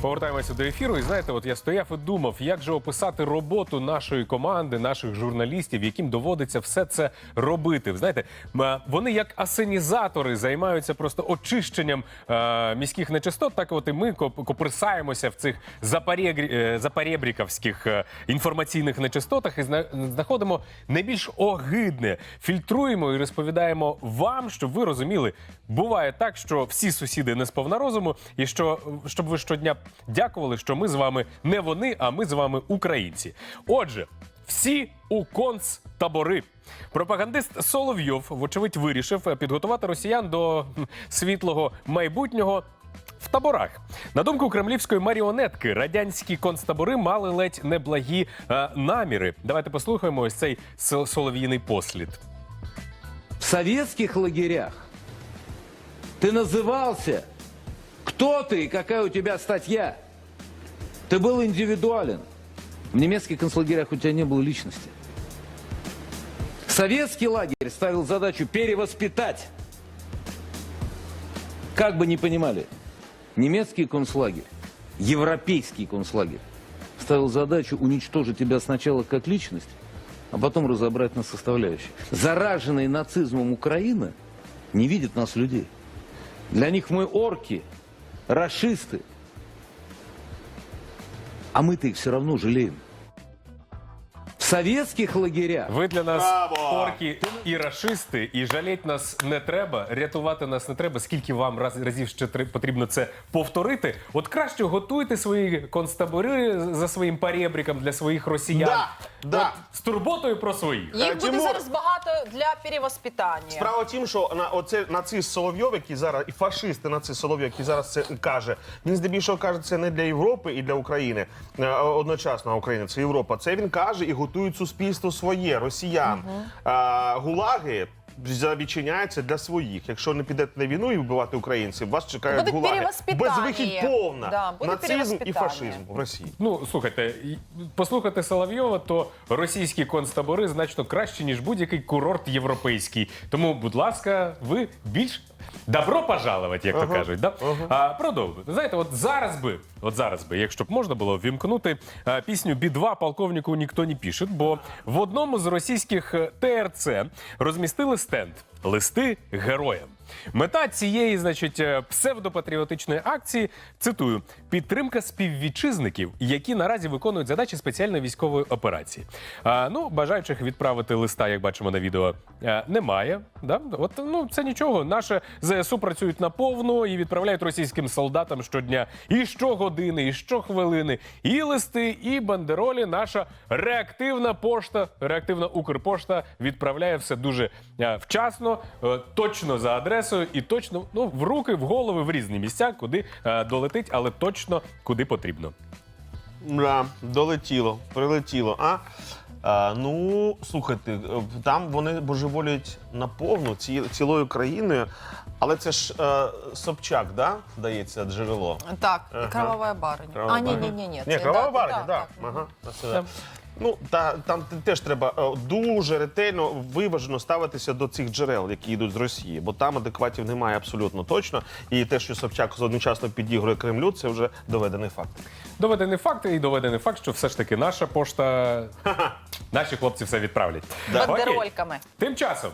Повертаємося до ефіру. І знаєте, от я стояв і думав, як же описати роботу нашої команди, наших журналістів, яким доводиться все це робити. Знаєте, вони як асенізатори займаються просто очищенням е, міських нечистот. Так, от і ми коп- копирсаємося в цих запарєгрі- е, запарєбріковських е, інформаційних нечистотах і зна- знаходимо найбільш огидне, фільтруємо і розповідаємо вам, щоб ви розуміли, буває так, що всі сусіди не сповна розуму, і що щоб ви щодня дякували, що ми з вами не вони, а ми з вами українці. Отже, всі у концтабори. Пропагандист Соловйов, вочевидь, вирішив підготувати росіян до світлого майбутнього. В таборах на думку кремлівської маріонетки, радянські концтабори мали ледь неблагі е, наміри. Давайте послухаємо ось цей солов'їний послід. В советских лагерях ты назывался, кто ты и какая у тебя статья. Ты был индивидуален. В немецких концлагерях у тебя не было личности. Советский лагерь ставил задачу перевоспитать. Как бы ни понимали, немецкий концлагерь, европейский концлагерь ставил задачу уничтожить тебя сначала как личность, а потом разобрать на составляющие. Зараженные нацизмом Украина не видит нас людей. Для них мы орки, расисты. А мы-то их все равно жалеем. Советских лагерях Ви для нас Браво! орки і рашисти, і жаліть нас не треба, рятувати нас не треба. Скільки вам раз, разів ще потрібно це повторити? От краще готуйте свої концтабори за своїм парєбріком для своїх росіян. Да, да. От, з турботою про своїх. Їх буде Тимур. зараз багато для перевоспитання. Справа в тім, що на оце нацист Соловйов, який зараз і фашисти нацист Соловйов, який зараз це каже. Він здебільшого каже це не для Європи і для України е, одночасно. а Україна це Європа. Це він каже і готують суспільство своє, росіян. А, гулаги. За- для своїх. Якщо не підете на війну і вбивати українців, вас чекають Буде гулаги. перевоспитання. Безвихідь повна. Да, буде Нацизм і перевоспитання. фашизм в Росії. Ну слухайте, і- послухати Соловйова, то російські концтабори значно краще ніж будь-який курорт європейський. Тому, будь ласка, ви більш добро пожаловать, як то кажуть. Да? А, продовжуйте. Знаєте, от зараз би, от зараз би, якщо б можна було вімкнути а, пісню «Би-2» полковнику ніхто не пише, бо в одному з російських е, ТРЦ розмістили стенд листи героям. Мета цієї, значить, е, псевдопатріотичної акції цитую: підтримка співвітчизників, які наразі виконують задачі спеціальної військової операції. А, ну, бажаючих відправити листа, як бачимо на відео, е, немає. Да? От ну це нічого. Наше ЗСУ працюють наповну і відправляють російським солдатам щодня і щогодини, і щохвилини, і листи, і бандеролі. Наша реактивна пошта, реактивна Укрпошта відправляє все дуже е, вчасно, точно за адресою і точно ну в руки, в голови, в різні місця, куди е, долетить, але точно куди потрібно. Да, долетіло, прилетіло. А? А, ну, слухайте, е, там вони божеволюють наповну ці, цілою країною, але це ж е, Собчак, да? Здається, джерело. Так, Ага. і кровава бариня. Кровава а, ні, ні, ні, ні. Ні, це- кровава да, барня, так, так. так. Ага, це- Ну, та, там теж треба е, дуже ретельно, виважено ставитися до цих джерел, які йдуть з Росії, бо там адекватів немає абсолютно точно. І те, що Собчак одночасно підігрує Кремлю, це вже доведений факт. Доведений факт і доведений факт, що все ж таки наша пошта, наші хлопці все відправлять. Бандерольками. Тим часом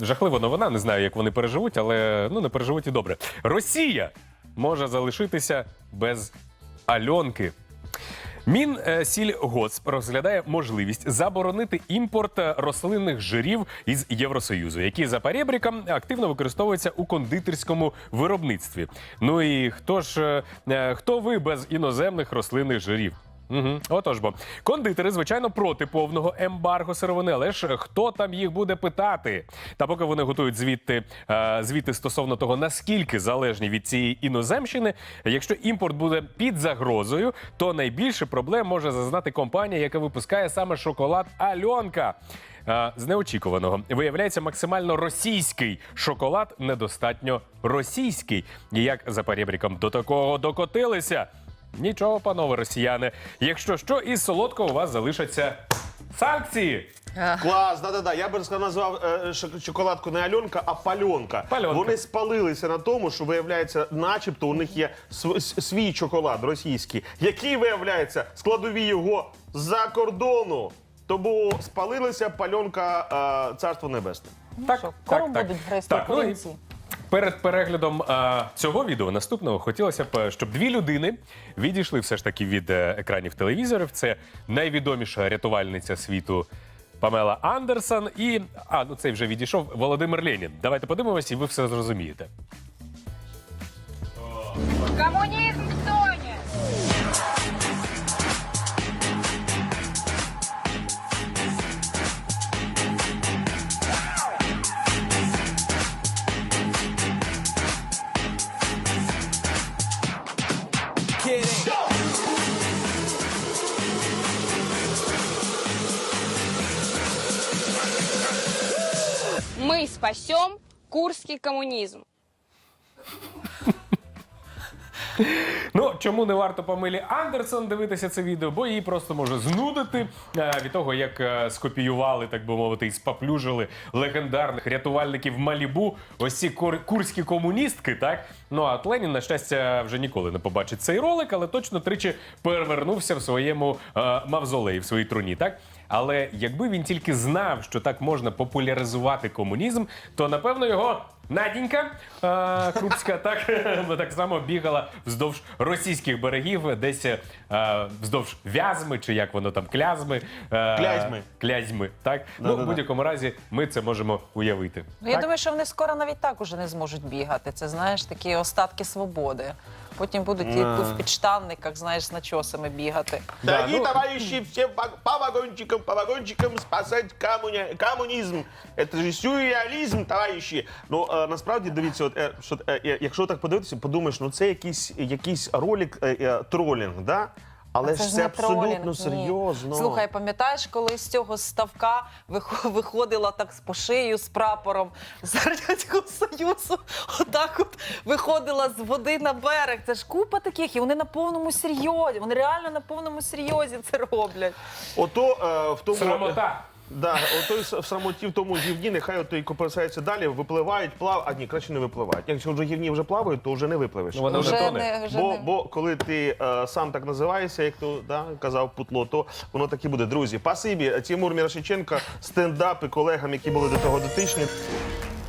жахлива новина. Не знаю, як вони переживуть, але ну не переживуть і добре. Росія може залишитися без Альонки. Мінсільгосп розглядає можливість заборонити імпорт е, рослинних жирів із Євросоюзу, які за перебріком активно використовуються у кондитерському виробництві. Ну і хто ж е, е, хто ви без іноземних рослинних жирів? Угу. Отож бо кондитери, звичайно, проти повного ембарго сировини, але ж хто там їх буде питати? Та поки вони готують звідти е, звіти стосовно того, наскільки залежні від цієї іноземщини, якщо імпорт буде під загрозою, то найбільше проблем може зазнати компанія, яка випускає саме шоколад Альонка. Е, З неочікуваного виявляється максимально російський шоколад, недостатньо російський. Як за перебріком до такого докотилися? Нічого, панове росіяни. Якщо що, із солодкого у вас залишаться санкції. Клас, да-да-да. Я би сказав, назвав е, шок- шоколадку не Альонка, а пальонка. Пальонка. Вони спалилися на тому, що виявляється, начебто у них є св- с- свій шоколад російський, який виявляється складові його за кордону. Тому спалилися пальонка е, царство небесне. Так, що, так, так. будуть гризти Так, ну українці? Перед переглядом е, цього відео наступного хотілося б, щоб дві людини відійшли все ж таки від е, екранів телевізорів. Це найвідоміша рятувальниця світу Памела Андерсон і а ну цей вже відійшов Володимир Ленін. Давайте подивимося, і ви все зрозумієте. Коммунизм спасем курский коммунизм. Ну чому не варто Памелі Андерсон дивитися це відео? Бо її просто може знудити е, від того, як е, скопіювали, так би мовити, і спаплюжили легендарних рятувальників Малібу. Ось ці кур- курські комуністки, так ну а от Ленін, на щастя, вже ніколи не побачить цей ролик, але точно тричі перевернувся в своєму е, мавзолеї, в своїй труні, так. Але якби він тільки знав, що так можна популяризувати комунізм, то напевно його Надінька е, Крупська так, так само бігала вздовж російських берегів, десь е, вздовж в'язми, чи як воно там клязми. Е, Клязьми. Клязьми, так? ну, в Да-да-да. будь-якому разі ми це можемо уявити. Ну, я Так? думаю, що вони скоро навіть так уже не зможуть бігати. Це знаєш такі остатки свободи. Потім будуть і в підштанниках, знаєш, з начосами бігати. Да, Дорогие ну- товарищи, все по, по вагончикам, по вагончикам спасать комуня, комунізм. Це ж сюрреалізм, товариші. Ну е, насправді дивіться, от, е, що, е, е, якщо так подивитися, подумаєш, ну це якийсь, якийсь ролик е, е, тролінг, да? Але ж ж це не абсолютно тролінг, ні. серйозно. Слухай, пам'ятаєш, коли з цього ставка вих- виходила так по шию з прапором з Радянського Союзу, отак от виходила з води на берег. Це ж купа таких, і вони на повному серйозі. Вони реально на повному серйозі це роблять. Ото е, в тому Срамота. Да, ото в самоті в тому гівні, нехай ото і копирсається далі, випливають, плав. А ні, краще не випливають. Якщо вже гівні вже плавають, то вже не випливеш. Ну, воно вже Вже тоне. не, вже Бо, не. бо коли ти е, сам так називаєшся, як то да, казав Путло, то воно так і буде. Друзі, пасибі, Тимур Мірошиченко, стендапи колегам, які були до того дотичні.